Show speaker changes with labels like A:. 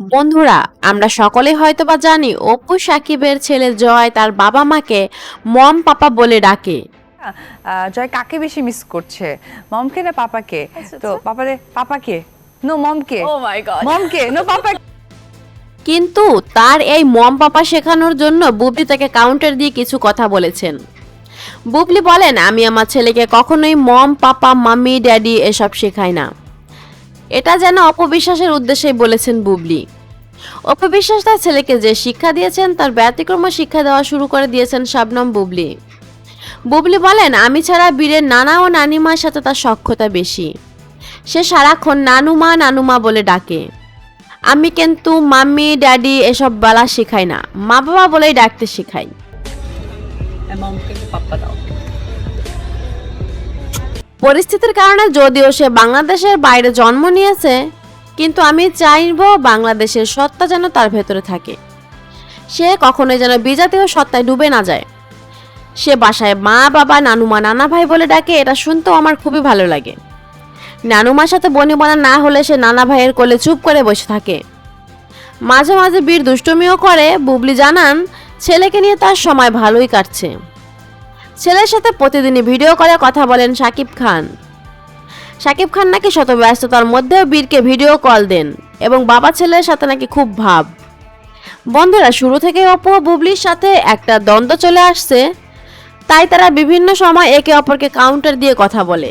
A: বন্ধুরা আমরা সকলে হয়তোবা জানি অপু সাকিবের ছেলে জয় তার বাবা মাকে মম পাপা বলে ডাকে।
B: জয় কাকে বেশি মিস করছে? মমকে না পাপাকে? তো পাপারে পাপাকে? নো মমকে।
C: Oh my God.
B: মমকে? নো পাপা
A: কিন্তু তার এই মম পাপা শেখানোর জন্য বুবলি তাকে কাউন্টার দিয়ে কিছু কথা বলেছেন। বুবলি বলেন আমি আমার ছেলেকে কখনোই মম পাপা মাম্মি ড্যাডি এসব শেখাই না। এটা যেন অপবিশ্বাসের উদ্দেশ্যেই বলেছেন বুবলি। অপবিশ্বাস তার ছেলেকে যে শিক্ষা দিয়েছেন, তার ব্যতিক্রম শিক্ষা দেওয়া শুরু করে দিয়েছেন শাবনম বুবলি। বুবলি বলেন, আমি ছাড়া বীরের নানা ও নানিমার সাথে তার সক্ষতা বেশি। সে সারাক্ষণ নানুমা নানুমা বলে ডাকে। আমি কিন্তু মাম্মি, ড্যাডি এসব বলা শেখাই না। মা বাবা বলেই ডাকতে শেখাই।
B: মমকে পাপা দাও।
A: পরিস্থিতির কারণে যদিও সে বাংলাদেশের বাইরে জন্ম নিয়েছে, কিন্তু আমি চাইব বাংলাদেশের সত্তা যেন তার ভেতরে থাকে। সে কখনোই যেন বিজাতীয় সত্তায় ডুবে না যায়। সে বাসায় মা, বাবা নানুমা নানা ভাই বলে ডাকে, এটা শুনতেও আমার খুবই ভালো লাগে। নানুমার সাথে বনিবনা না হলে সে নানা ভাইয়ের কোলে চুপ করে বসে থাকে। মাঝে মাঝে বীর দুষ্টমিও করে, বুবলি জানান, ছেলেকে নিয়ে তার সময় ভালোই কাটছে। ছেলের সাথে প্রতিদিনই ভিডিও করে কথা বলেন সাকিব খান। সাকিব খান নাকি শত ব্যস্ততার মধ্যেও বীরকে ভিডিও কল দেন এবং বাবা ছেলের সাথে নাকি খুব ভাব। বন্ধুরা, শুরু থেকে অপু বুবলির সাথে একটা দ্বন্দ্ব চলে আসছে, তাই তারা বিভিন্ন সময় একে অপরকে কাউন্টার দিয়ে কথা বলে।